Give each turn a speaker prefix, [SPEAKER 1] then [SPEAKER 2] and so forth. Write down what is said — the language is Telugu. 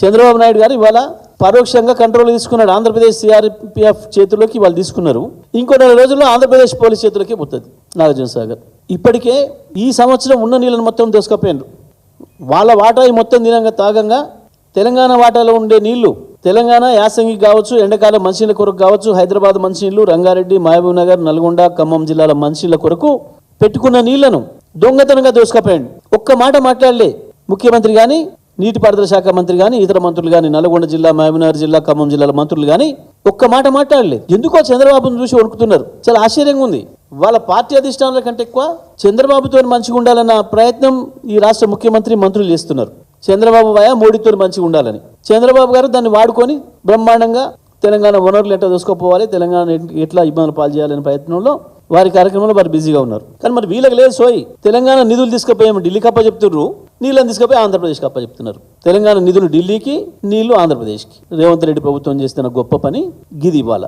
[SPEAKER 1] చంద్రబాబు నాయుడు గారు ఇవాళ పరోక్షంగా కంట్రోల్ తీసుకున్నాడు. ఆంధ్రప్రదేశ్ సిఆర్పిఎఫ్ చేతుల్లోకి వాళ్ళు తీసుకున్నారు. ఇంకో నెల రోజుల్లో ఆంధ్రప్రదేశ్ పోలీస్ చేతులకి పోతుంది నాగార్జున సాగర్ ఇప్పటికే ఈ సంవత్సరం ఉన్న నీళ్ళని మొత్తం దోసుకపోయినారు. వాళ్ళ వాటా మొత్తం దినంగా తాగంగా తెలంగాణ వాటాలో ఉండే నీళ్ళు తెలంగాణ యాసంగి కావచ్చు ఎండాకాలం మంచినీళ్ళ కొరకు కావచ్చు హైదరాబాద్ మంచినీళ్ళు రంగారెడ్డి మహబూబ్ నగర్ నల్గొండ ఖమ్మం జిల్లాల మంచినీళ్ళ కొరకు పెట్టుకున్న నీళ్ళను దొంగతనంగా దోసుకపోయాడు. ఒక్క మాట మాట్లాడలే ముఖ్యమంత్రి కానీ నీటిపారుదల శాఖ మంత్రి కానీ ఇతర మంత్రులు కానీ నల్గొండ జిల్లా మహబూబ్నగర్ జిల్లా ఖమ్మం జిల్లాల మంత్రులు కానీ ఒక్క మాట మాట్లాడలేదు. ఎందుకో చంద్రబాబును చూసి వణుకుతున్నారు. చాలా ఆశ్చర్యంగా ఉంది. వాళ్ళ పార్టీ అధిష్టానాల కంటే ఎక్కువ చంద్రబాబుతో మంచిగా ఉండాలన్న ప్రయత్నం ఈ రాష్ట్ర ముఖ్యమంత్రి మంత్రులు చేస్తున్నారు. చంద్రబాబు వయ మోడీతో మంచిగా ఉండాలని. చంద్రబాబు గారు దాన్ని వాడుకొని బ్రహ్మాండంగా తెలంగాణ వనరులు ఎట్లా దూసుకోపోవాలి తెలంగాణ ఎట్లా ఇబ్బందులు పాలు చేయాలనే ప్రయత్నంలో వారి కార్యక్రమంలో వారు బిజీగా ఉన్నారు. కానీ మరి వీళ్ళకి లేదు సోయి. తెలంగాణ నిధులు తీసుకుపోయాము ఢిల్లీకి అప్ప చెప్తున్నారు నీళ్ళని తీసుకుపోయి ఆంధ్రప్రదేశ్కి అప్ప చెప్తున్నారు తెలంగాణ నిధులు ఢిల్లీకి నీళ్ళు ఆంధ్రప్రదేశ్కి. రేవంత్ రెడ్డి ప్రభుత్వం చేస్తున్న గొప్ప పని గిది ఇవాళ.